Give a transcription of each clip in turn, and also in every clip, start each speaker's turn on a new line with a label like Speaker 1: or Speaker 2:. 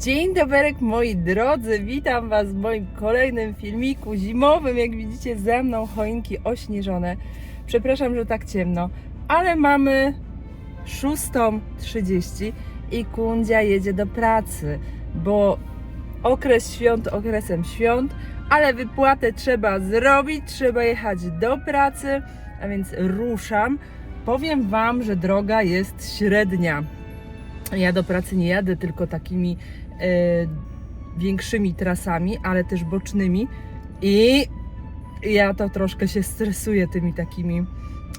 Speaker 1: Dzień dobry moi drodzy, witam Was w moim kolejnym filmiku zimowym. Jak widzicie ze mną choinki ośnieżone. Przepraszam, że tak ciemno, ale mamy 6.30 i Kundzia jedzie do pracy, bo okres świąt okresem świąt, ale wypłatę trzeba zrobić, trzeba jechać do pracy, a więc ruszam. Powiem Wam, że droga jest średnia. Ja do pracy nie jadę tylko takimi większymi trasami, ale też bocznymi i ja to troszkę się stresuję tymi takimi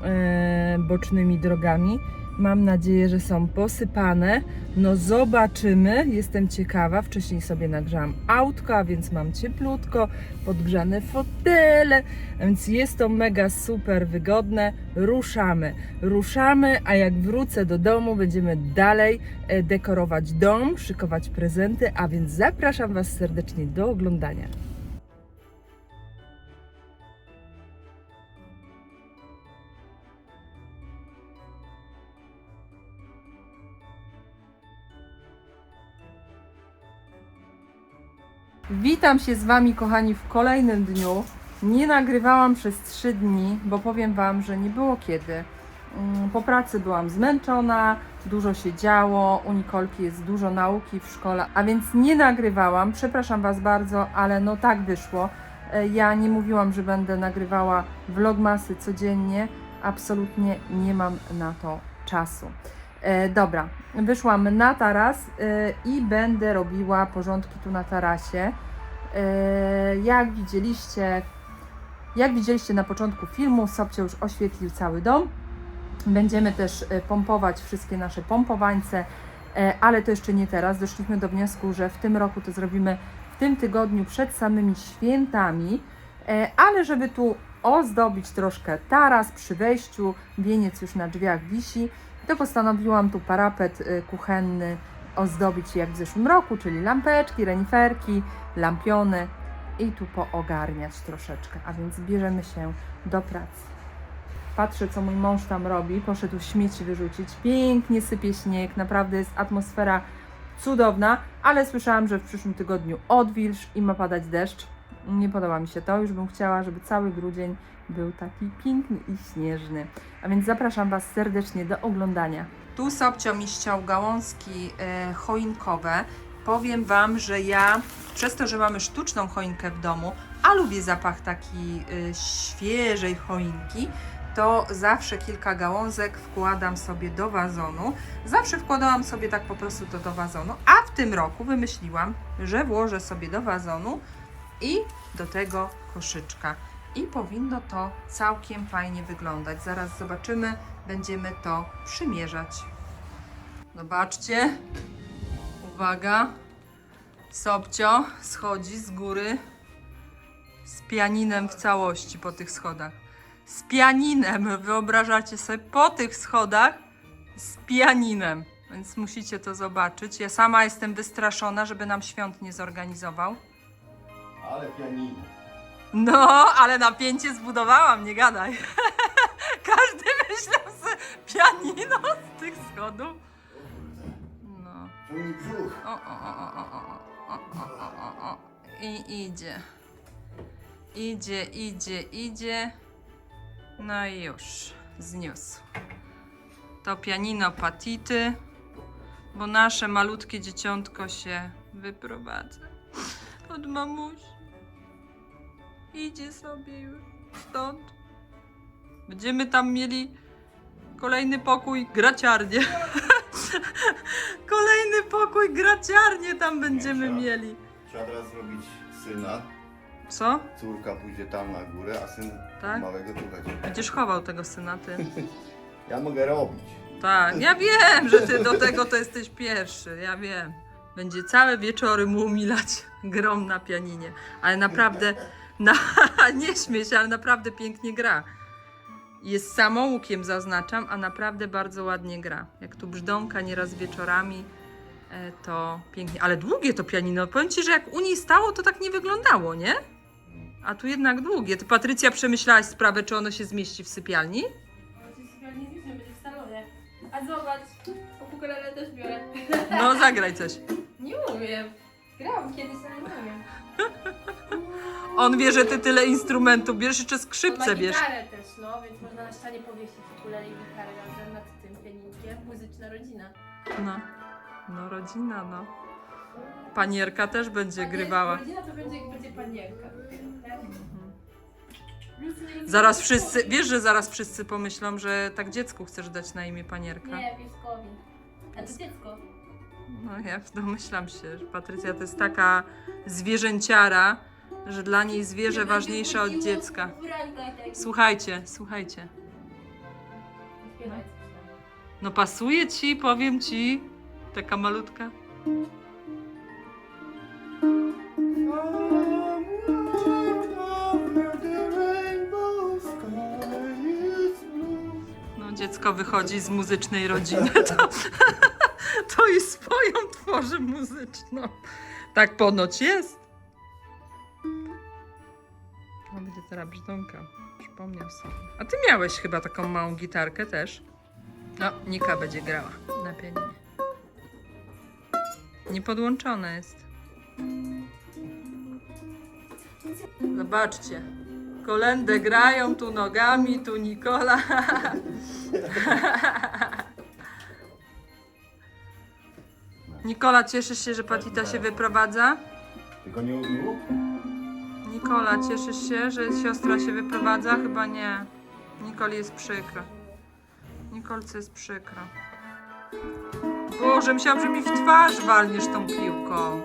Speaker 1: e, bocznymi drogami. Mam nadzieję, że są posypane. No zobaczymy. Jestem ciekawa. Wcześniej sobie nagrzałam autko, a więc mam cieplutko, podgrzane fotele, a więc jest to mega super wygodne. Ruszamy. Ruszamy, a jak wrócę do domu, będziemy dalej e, dekorować dom, szykować prezenty, a więc zapraszam Was serdecznie do oglądania. Witam się z Wami, kochani, w kolejnym dniu. Nie nagrywałam przez 3 dni, bo powiem Wam, że nie było kiedy. Mm, Po pracy byłam zmęczona, dużo się działo, u Nikolki jest dużo nauki w szkole, a więc nie nagrywałam. Przepraszam Was bardzo, ale no tak wyszło. E, Ja nie mówiłam, że będę nagrywała vlogmasy codziennie. Absolutnie nie mam na to czasu. E, dobra, wyszłam na taras e, i będę robiła porządki tu na tarasie. E, jak widzieliście, jak widzieliście na początku filmu, Sobcie już oświetlił cały dom. Będziemy też pompować wszystkie nasze pompowańce, ale to jeszcze nie teraz. Doszliśmy do wniosku, że w tym roku to zrobimy w tym tygodniu przed samymi świętami, ale żeby tu ozdobić troszkę taras przy wejściu, wieniec już na drzwiach wisi, to postanowiłam tu parapet y, kuchenny ozdobić jak w zeszłym roku, czyli lampeczki, reniferki, lampiony i tu poogarniać troszeczkę, a więc bierzemy się do pracy. Patrzę, co mój mąż tam robi. Poszedł śmieci wyrzucić. Pięknie sypie śnieg, naprawdę jest atmosfera cudowna, ale słyszałam, że w przyszłym tygodniu odwilż i ma padać deszcz. Nie podoba mi się to, już bym chciała, żeby cały grudzień był taki piękny i śnieżny. A więc zapraszam Was serdecznie do oglądania. Tu Sobcio mi ściął gałązki e, choinkowe. Powiem Wam, że ja przez to, że mamy sztuczną choinkę w domu, a lubię zapach taki e, świeżej choinki, to zawsze kilka gałązek wkładam sobie do wazonu. Zawsze wkładałam sobie tak po prostu to do wazonu, a w tym roku wymyśliłam, że włożę sobie do wazonu i do tego koszyczka. I powinno to całkiem fajnie wyglądać. Zaraz zobaczymy, będziemy to przymierzać. Zobaczcie. Uwaga. Sobcio schodzi z góry z pianinem w całości po tych schodach. Z pianinem, wyobrażacie sobie, po tych schodach z pianinem. Więc musicie to zobaczyć. Ja sama jestem wystraszona, żeby nam świąt nie zorganizował.
Speaker 2: Ale pianino.
Speaker 1: No, ale napięcie zbudowałam, nie gadaj. Każdy myślał sobie pianino z tych schodów. No. O, o, o, o, o, o, o, o, o. I idzie. Idzie, idzie, idzie. No i już. Zniósł. To pianino patity, bo nasze malutkie dzieciątko się wyprowadza od mamusi. Idzie sobie już stąd. Będziemy tam mieli kolejny pokój graciarnię. kolejny pokój graciarnię tam będziemy
Speaker 2: Trzeba.
Speaker 1: mieli.
Speaker 2: Trzeba teraz zrobić syna.
Speaker 1: Co?
Speaker 2: Córka pójdzie tam na górę, a syn
Speaker 1: Tak?
Speaker 2: małego tu będzie.
Speaker 1: Będziesz chował tego syna, ty.
Speaker 2: Ja mogę robić.
Speaker 1: Tak, ja wiem, że ty do tego to jesteś pierwszy, ja wiem. Będzie całe wieczory mu umilać grom na pianinie. Ale naprawdę, na, nie śmiej się, ale naprawdę pięknie gra. Jest samoukiem, zaznaczam, a naprawdę bardzo ładnie gra. Jak tu brzdąka nieraz wieczorami, e, to pięknie. Ale długie to pianino. Powiem Ci, że jak u niej stało, to tak nie wyglądało, nie? A tu jednak długie. Ty, Patrycja, przemyślałaś sprawę, czy ono się zmieści w sypialni?
Speaker 3: Sypialni z będzie w salonie. A zobacz, ukulele też biorę.
Speaker 1: No zagraj coś.
Speaker 3: Nie umiem. Grałam kiedyś, ale nie umiem.
Speaker 1: On wie, że ty tyle instrumentów bierzesz, jeszcze skrzypce
Speaker 3: Ma
Speaker 1: bierz.
Speaker 3: gitarę też, no, więc można na ścianie powiesić ukulele i gitarę razem nad tym pianinkiem. Muzyczna rodzina.
Speaker 1: No. No rodzina, no. Panierka też będzie
Speaker 3: Panierka,
Speaker 1: grywała.
Speaker 3: Rodzina to będzie, będzie panierka. Tak? Lucy nie rodzina
Speaker 1: Zaraz wszyscy, wiesz, że zaraz wszyscy pomyślą, że tak dziecku chcesz dać na imię panierka.
Speaker 3: Nie, pieskowi. A to dziecko.
Speaker 1: No ja domyślam się, że Patrycja to jest taka zwierzęciara, że dla niej zwierzę
Speaker 3: Nie
Speaker 1: ważniejsze od dziecka. Słuchajcie, słuchajcie. No pasuje ci, powiem ci, taka malutka. No dziecko wychodzi z muzycznej rodziny, to, to i swoją tworzy muzyczną. Tak ponoć jest. No będzie teraz brzdąka, przypomniał sobie. A ty miałeś chyba taką małą gitarkę też. No, Nika będzie grała na pianinie. Niepodłączone jest. Zobaczcie. Kolendę grają tu nogami, tu Nikola. Nikola, cieszysz się, że Patita się wyprowadza?
Speaker 2: Tylko nie ubił?
Speaker 1: Nikola, cieszysz się, że siostra się wyprowadza? Chyba nie. Nikoli jest przykro. Nikolce jest przykro. Boże, myślałam, że mi w twarz walniesz tą piłką.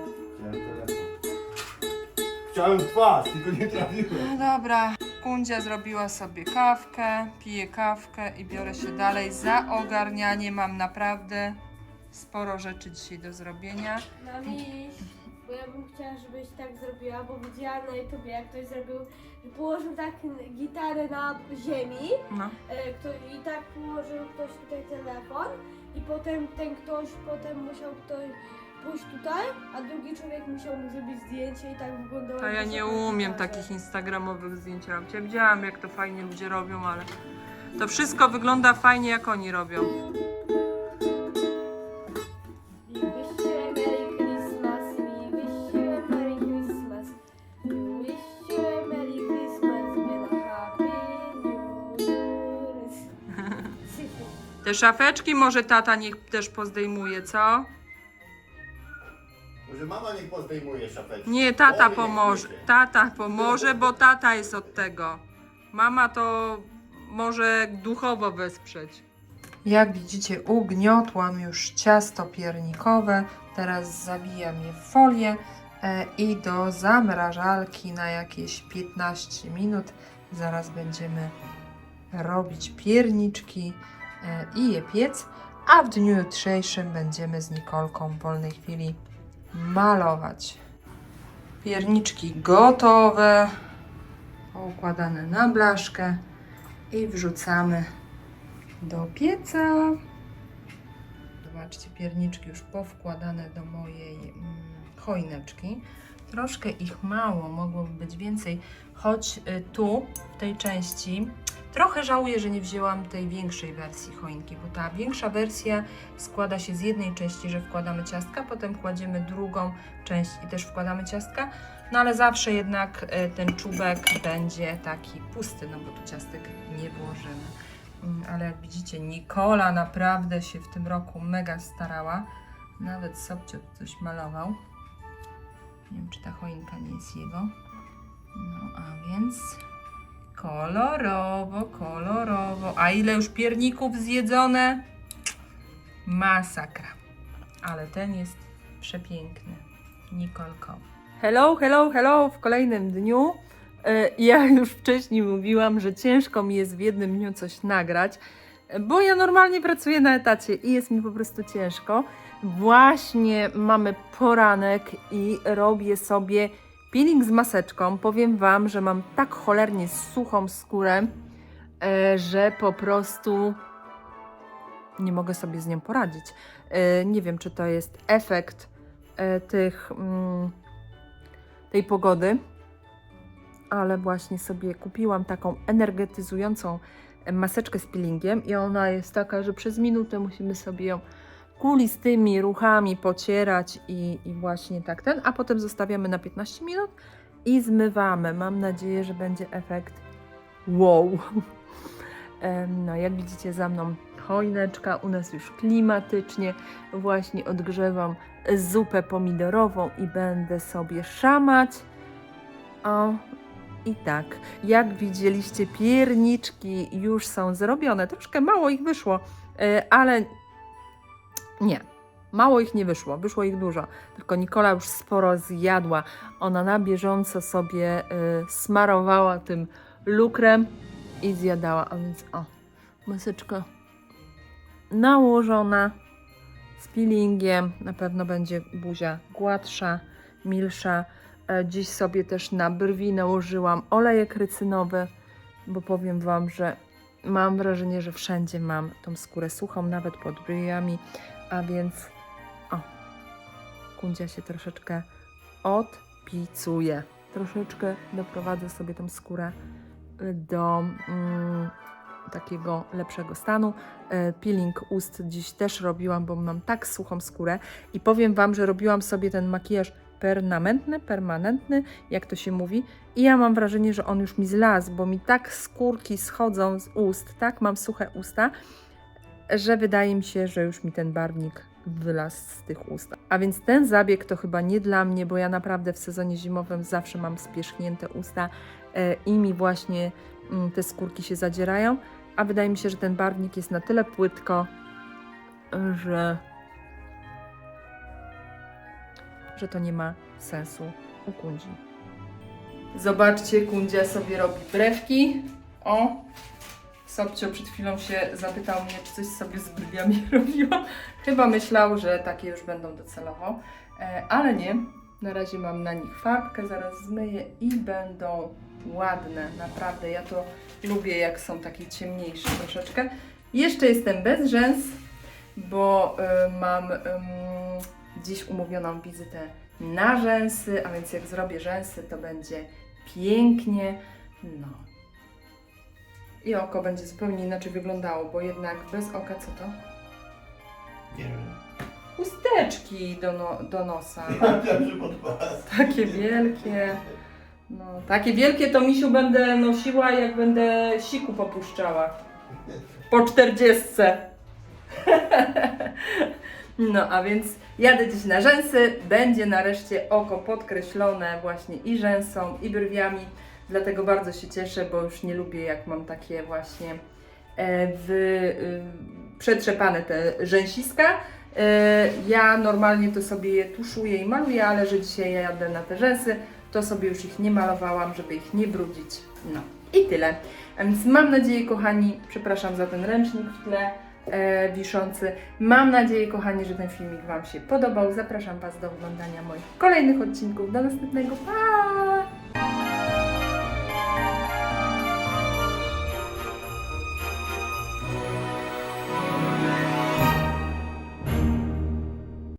Speaker 2: Chciałem w twarz, tylko nie trafiłem.
Speaker 1: No dobra. Kundzia zrobiła sobie kawkę, piję kawkę i biorę się dalej za ogarnianie. Mam naprawdę sporo rzeczy dzisiaj do zrobienia.
Speaker 3: Bo ja bym chciała, żebyś tak zrobiła, bo widziałam na YouTubie, jak ktoś zrobił, że położył tak gitarę na ziemi
Speaker 1: No.
Speaker 3: e, kto, i tak położył ktoś tutaj telefon i potem ten ktoś, potem musiał ktoś pójść tutaj, a drugi człowiek musiał mu zrobić zdjęcie i tak wyglądało.
Speaker 1: To ja
Speaker 3: jakby
Speaker 1: nie umiem
Speaker 3: gitarze.
Speaker 1: takich instagramowych zdjęć robić. Ja widziałam, jak to fajnie ludzie robią, ale to wszystko wygląda fajnie, jak oni robią. Te szafeczki może tata niech też pozdejmuje, co?
Speaker 2: Może mama niech pozdejmuje szafeczki.
Speaker 1: Nie, tata pomoże. Tata pomoże, bo tata jest od tego. Mama to może duchowo wesprzeć. Jak widzicie, ugniotłam już ciasto piernikowe. Teraz zawijam je w folię e, i do zamrażalki na jakieś 15 minut. Zaraz będziemy robić pierniczki i je piec, a w dniu jutrzejszym będziemy z Nikolką w wolnej chwili malować. Pierniczki gotowe, układane na blaszkę i wrzucamy do pieca. Zobaczcie, pierniczki już powkładane do mojej mm, choineczki. Troszkę ich mało, mogłoby być więcej, choć y, tu, w tej części, trochę żałuję, że nie wzięłam tej większej wersji choinki, bo ta większa wersja składa się z jednej części, że wkładamy ciastka, potem kładziemy drugą część i też wkładamy ciastka, no ale zawsze jednak e, ten czubek będzie taki pusty, no bo tu ciastek nie włożymy. Mm, Ale jak widzicie, Nikola naprawdę się w tym roku mega starała. Nawet Sobcio coś malował. Nie wiem, czy ta choinka nie jest jego. No a więc kolorowo, kolorowo. A ile już pierników zjedzone? Masakra. Ale ten jest przepiękny. Nikolko. Hello, hello, hello w kolejnym dniu. E, Ja już wcześniej mówiłam, że ciężko mi jest w jednym dniu coś nagrać, bo ja normalnie pracuję na etacie i jest mi po prostu ciężko. Właśnie mamy poranek i robię sobie peeling z maseczką. Powiem Wam, że mam tak cholernie suchą skórę, e, że po prostu nie mogę sobie z nią poradzić. E, Nie wiem, czy to jest efekt e, tych, mm, tej pogody, ale właśnie sobie kupiłam taką energetyzującą maseczkę z peelingiem i ona jest taka, że przez minutę musimy sobie ją kulistymi ruchami pocierać i, i właśnie tak ten, a potem zostawiamy na 15 minut i zmywamy. Mam nadzieję, że będzie efekt wow. No, jak widzicie za mną choineczka, u nas już klimatycznie. Właśnie odgrzewam zupę pomidorową i będę sobie szamać. O, i tak, jak widzieliście, pierniczki już są zrobione. Troszkę mało ich wyszło, e, ale nie. Mało ich nie wyszło, wyszło ich dużo. Tylko Nikola już sporo zjadła. Ona na bieżąco sobie y, smarowała tym lukrem i zjadała. A więc o, maseczka nałożona z peelingiem. Na pewno będzie buzia gładsza, milsza. E, Dziś sobie też na brwi nałożyłam olejek rycynowy, bo powiem Wam, że mam wrażenie, że wszędzie mam tą skórę suchą, nawet pod brwiami, a więc o, kundzia się troszeczkę odpicuje. Troszeczkę doprowadzę sobie tą skórę do mm, takiego lepszego stanu. E, Peeling ust dziś też robiłam, bo mam tak suchą skórę i powiem Wam, że robiłam sobie ten makijaż permanentny, permanentny, jak to się mówi. I ja mam wrażenie, że on już mi zlazł, bo mi tak skórki schodzą z ust, tak mam suche usta, że wydaje mi się, że już mi ten barwnik wylazł z tych ust. A więc ten zabieg to chyba nie dla mnie, bo ja naprawdę w sezonie zimowym zawsze mam spierzchnięte usta e, i mi właśnie mm, te skórki się zadzierają. A wydaje mi się, że ten barwnik jest na tyle płytko, że że to nie ma sensu u kundzi. Zobaczcie, kundzia sobie robi brewki. O! Sobcio przed chwilą się zapytał mnie, czy coś sobie z brwiami robiła. Chyba myślał, że takie już będą docelowo, e, ale nie. Na razie mam na nich farbkę, zaraz zmyję i będą ładne. Naprawdę, ja to lubię, jak są takie ciemniejsze troszeczkę. Jeszcze jestem bez rzęs, bo y, mam ym, dziś umówioną wizytę na rzęsy, a więc jak zrobię rzęsy, to będzie pięknie. No. I oko będzie zupełnie inaczej wyglądało, bo jednak bez oka co to?
Speaker 2: Nie wiem.
Speaker 1: Chusteczki do, no, do nosa. Takie wielkie. No, takie wielkie to misiu będę nosiła, jak będę siku popuszczała. Po czterdziestce. No, a więc jadę dziś na rzęsy. Będzie nareszcie oko podkreślone właśnie i rzęsą, i brwiami. Dlatego bardzo się cieszę, bo już nie lubię, jak mam takie właśnie e, y, przetrzepane te rzęsiska. E, Ja normalnie to sobie je tuszuję i maluję, ale że dzisiaj ja jadę na te rzęsy, to sobie już ich nie malowałam, żeby ich nie brudzić. No i tyle. A więc mam nadzieję, kochani, przepraszam za ten ręcznik w tle e, wiszący. Mam nadzieję, kochani, że ten filmik Wam się podobał. Zapraszam Was do oglądania moich kolejnych odcinków. Do następnego. Pa!